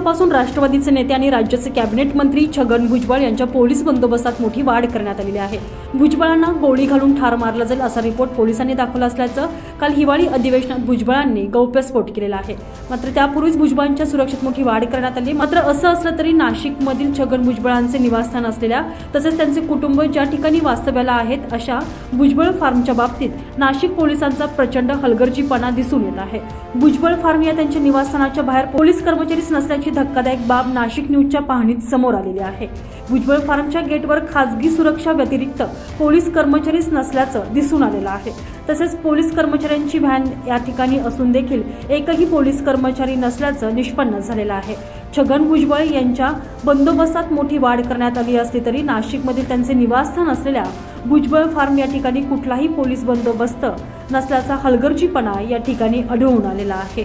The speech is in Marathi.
दिवसापासून राष्ट्रवादीचे नेते आणि राज्याचे कॅबिनेट मंत्री छगन भुजबळ यांच्या पोलीस बंदोबस्तात मोठी वाढ करण्यात आलेली आहे. भुजबळांना गोळी घालून ठार मारला जाईल असा रिपोर्ट पोलिसांनी दाखवला असल्याचं काल हिवाळी अधिवेशनात भुजबळांनी गौप्यस्फोट केलेला आहे. मात्र त्यापूर्वीच भुजबळांच्या सुरक्षेत मोठी वाढ करण्यात आली. मात्र असं असलं तरी नाशिकमधील छगन भुजबळांचे निवासस्थान असलेल्या तसेच त्यांचे कुटुंब ज्या ठिकाणी वास्तव्याला आहेत अशा भुजबळ फार्मच्या बाबतीत नाशिक पोलिसांचा प्रचंड हलगर्जीपणा दिसून येत आहे. भुजबळ फार्म या त्यांच्या निवासस्थानाच्या बाहेर पोलीस कर्मचारीच नसल्याची धक्कादायक बाब नाशिक न्यूजच्या पाहणीत समोर आलेली आहे. भुजबळ फार्मच्या गेटवर खासगी सुरक्षा व्यतिरिक्त पोलीस कर्मचारीच नसल्याचं दिसून आलेलं आहे. तसेच पोलीस कर्मचाऱ्यांची व्हॅन या ठिकाणी असून देखील एकही पोलीस कर्मचारी नसल्याचं निष्पन्न झालेलं आहे. छगन भुजबळ यांच्या बंदोबस्तात मोठी वाढ करण्यात आली असली तरी नाशिकमधील त्यांचे निवासस्थान असलेल्या भुजबळ फार्म या ठिकाणी कुठलाही पोलीस बंदोबस्त नसल्याचा हलगर्जीपणा या ठिकाणी आढळून आलेला आहे.